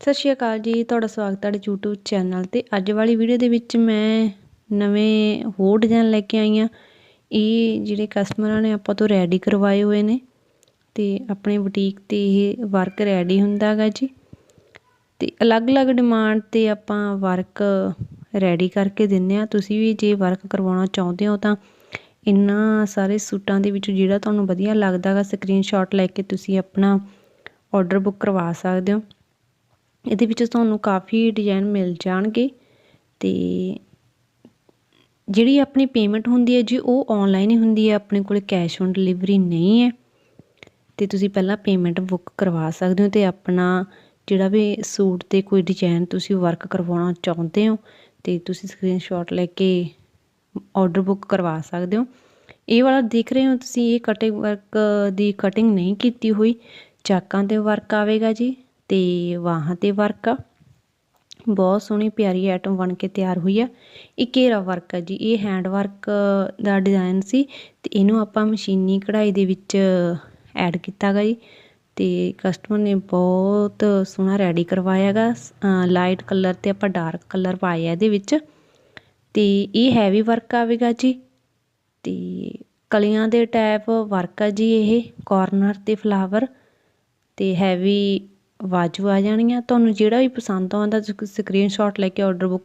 ਸਤਿ ਸ਼੍ਰੀ ਅਕਾਲ ਜੀ, ਤੁਹਾਡਾ ਸਵਾਗਤ ਹੈ ਤੁਹਾਡੇ YouTube ਚੈਨਲ ਤੇ। ਅੱਜ ਵਾਲੀ ਵੀਡੀਓ ਦੇ ਵਿੱਚ ਮੈਂ ਨਵੇਂ ਹੋਰ ਡਿਜ਼ਾਈਨ ਲੈ ਕੇ ਆਈ ਆ ਇਹ ਜਿਹੜੇ ਕਸਟਮਰਾਂ ਨੇ, ਆਪਾਂ ਤੋਂ ਰੈਡੀ ਕਰਵਾਏ ਹੋਏ ਨੇ ਤੇ ਆਪਣੇ ਬੁਟੀਕ ਤੇ ਇਹ ਵਰਕ ਰੈਡੀ ਹੁੰਦਾ ਹੁੰਦਾਗਾ ਜੀ। ਤੇ ਅਲੱਗ-ਅਲੱਗ ਡਿਮਾਂਡ ਤੇ ਆਪਾਂ ਵਰਕ ਰੈਡੀ ਕਰਕੇ ਦਿੰਨੇ ਆ ਤੁਸੀਂ ਵੀ ਜੇ ਵਰਕ ਕਰਵਾਉਣਾ ਚਾਹੁੰਦੇ ਹੋ ਤਾਂ ਇਹਨਾਂ ਸਾਰੇ ਸੂਟਾਂ ਦੇ ਵਿੱਚੋਂ ਜਿਹੜਾ ਤੁਹਾਨੂੰ ਵਧੀਆ ਲੱਗਦਾਗਾ ਸਕਰੀਨਸ਼ਾਟ ਲੈ ਕੇ ਤੁਸੀਂ ਆਪਣਾ ਆਰਡਰ ਬੁੱਕ ਕਰਵਾ ਸਕਦੇ ਹੋ। ਇਹਦੇ ਵਿੱਚ ਤੁਹਾਨੂੰ ਕਾਫੀ ਡਿਜ਼ਾਈਨ ਮਿਲ ਜਾਣਗੇ ਤੇ ਜਿਹੜੀ ਆਪਣੀ ਪੇਮੈਂਟ ਹੁੰਦੀ ਹੈ ਜੀ, ਉਹ ਆਨਲਾਈਨ ਹੀ ਹੁੰਦੀ ਹੈ, ਆਪਣੇ ਕੋਲ ਕੈਸ਼ ਔਨ ਡਿਲੀਵਰੀ ਨਹੀਂ ਹੈ। ਤੇ ਤੁਸੀਂ ਪਹਿਲਾਂ ਪੇਮੈਂਟ ਬੁੱਕ ਕਰਵਾ ਸਕਦੇ ਹੋ ਤੇ ਆਪਣਾ ਜਿਹੜਾ ਵੀ ਸੂਟ ਤੇ ਕੋਈ ਡਿਜ਼ਾਈਨ ਤੁਸੀਂ ਵਰਕ ਕਰਵਾਉਣਾ ਚਾਹੁੰਦੇ ਹੋ ਤੇ ਤੁਸੀਂ ਸਕਰੀਨਸ਼ਾਟ ਲੈ ਕੇ ਆਰਡਰ ਬੁੱਕ ਕਰਵਾ ਸਕਦੇ ਹੋ। ਇਹ ਵਾਲਾ ਦੇਖ ਰਹੇ ਹੋ ਤੁਸੀਂ, ਇਹ ਕਟਿੰਗ ਵਰਕ ਦੀ ਕਟਿੰਗ ਨਹੀਂ ਕੀਤੀ ਹੋਈ, ਚਾਕਾਂ ਤੇ ਵਰਕ ਆਵੇਗਾ ਜੀ। ਤੇ ਵਾਹਾਂ ਤੇ ਵਰਕ ਆ। ਬਹੁਤ ਸੋਹਣੀ ਪਿਆਰੀ ਆਈਟਮ ਬਣ ਕੇ ਤਿਆਰ ਹੋਈ ਆ। ਇਹ ਘੇਰਾ ਵਰਕ ਆ ਜੀ। ਇਹ ਹੈਂਡ ਵਰਕ ਦਾ ਡਿਜ਼ਾਈਨ ਸੀ ਤੇ ਇਹਨੂੰ ਆਪਾਂ ਮਸ਼ੀਨੀ ਕਢਾਈ ਦੇ ਵਿੱਚ ਐਡ ਕੀਤਾਗਾ ਜੀ। ਤੇ ਕਸਟਮਰ ਨੇ ਬਹੁਤ ਸੋਹਣਾ ਰੈਡੀ ਕਰਵਾਇਆਗਾ। ਲਾਈਟ ਕਲਰ ਤੇ ਆਪਾਂ ਡਾਰਕ ਕਲਰ ਪਾਇਆ ਇਹਦੇ ਵਿੱਚ। ਤੇ ਇਹ ਹੈਵੀ ਵਰਕ ਆਵੇਗਾ ਜੀ। ਤੇ ਕਲੀਆਂ ਦੇ ਟੈਪ ਵਰਕ ਆ ਜੀ ਇਹ। ਕਾਰਨਰ ਤੇ ਫਲਾਵਰ ਤੇ ਹੈਵੀ ਬਾਜੂ ਆ ਜਾਣੀਆਂ ਤੁਹਾਨੂੰ ਜਿਹੜਾ ਵੀ ਪਸੰਦ ਆਉਂਦਾ ਸਕਰੀਨਸ਼ਾਟ ਲੈ ਕੇ ਆਰਡਰ ਬੁੱਕ